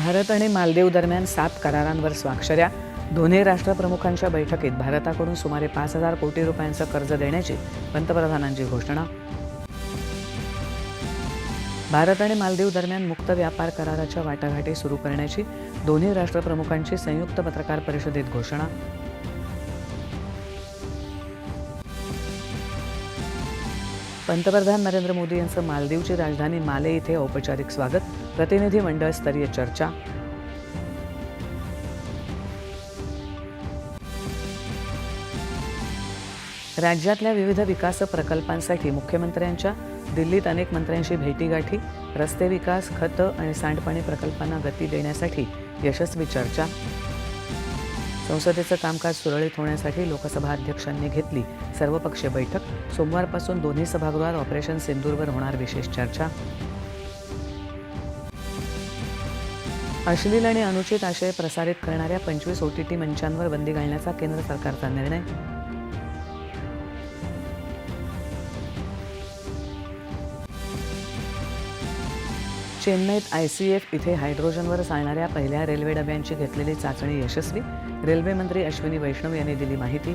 भारत आणि मालदीव दरम्यान सात करारांवर स्वाक्षऱ्या दोन्ही राष्ट्रप्रमुखांच्या बैठकीत भारताकडून सुमारे पाच हजार कोटी रुपयांचं कर्ज देण्याची पंतप्रधानांची घोषणा. भारत आणि मालदीव दरम्यान मुक्त व्यापार कराराच्या वाटाघाटी सुरू करण्याची दोन्ही राष्ट्रप्रमुखांची संयुक्त पत्रकार परिषदेत घोषणा. पंतप्रधान नरेंद्र मोदी यांचं मालदीवची राजधानी माले इथे औपचारिक स्वागत. प्रतिनिधी मंडळ स्तरीय चर्चा. राज्यातल्या विविध विकास प्रकल्पांसाठी मुख्यमंत्र्यांच्या दिल्लीत अनेक मंत्र्यांशी भेटीगाठी रस्ते विकास खतं आणि सांडपाणी प्रकल्पांना गती देण्यासाठी यशस्वी चर्चा. संसदेचं कामकाज सुरळीत होण्यासाठी लोकसभा अध्यक्षांनी घेतली सर्वपक्षीय बैठक. सोमवारपासून दोन्ही सभागृहात ऑपरेशन सिंदूरवर होणार विशेष चर्चा. अश्लील आणि अनुचित आशय प्रसारित करणाऱ्या पंचवीस ओ टी टी मंचांवर बंदी घालण्याचा केंद्र सरकारचा निर्णय. चेन्नईत आय सी एफ इथे हायड्रोजनवर चालणाऱ्या पहिल्या रेल्वे डब्यांची घेतलेली चाचणी यशस्वी. रेल्वेमंत्री अश्विनी वैष्णव यांनी दिली माहिती.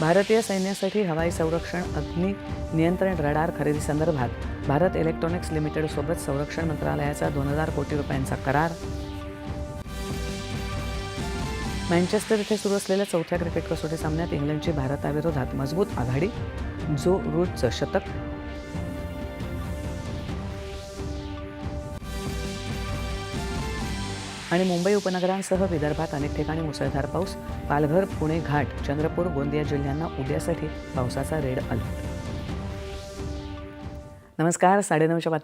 भारतीय सैन्यासाठी हवाई संरक्षण अग्नी नियंत्रण रडार खरेदीसंदर्भात भारत इलेक्ट्रॉनिक्स लिमिटेडसोबत संरक्षण मंत्रालयाचा दोन हजार कोटी रुपयांचा करार. मँचेस्टर इथे सुरू असलेल्या चौथ्या क्रिकेट कसोटी सामन्यात इंग्लंडची भारताविरोधात मजबूत आघाडी जो रूटचं शतक. आणि मुंबई उपनगरांसह विदर्भात अनेक ठिकाणी मुसळधार पाऊस पालघर पुणे घाट चंद्रपूर गोंदिया जिल्ह्यांना उद्यासाठी पावसाचा रेड अलर्ट. नमस्कार साडेनऊच्या बातम्या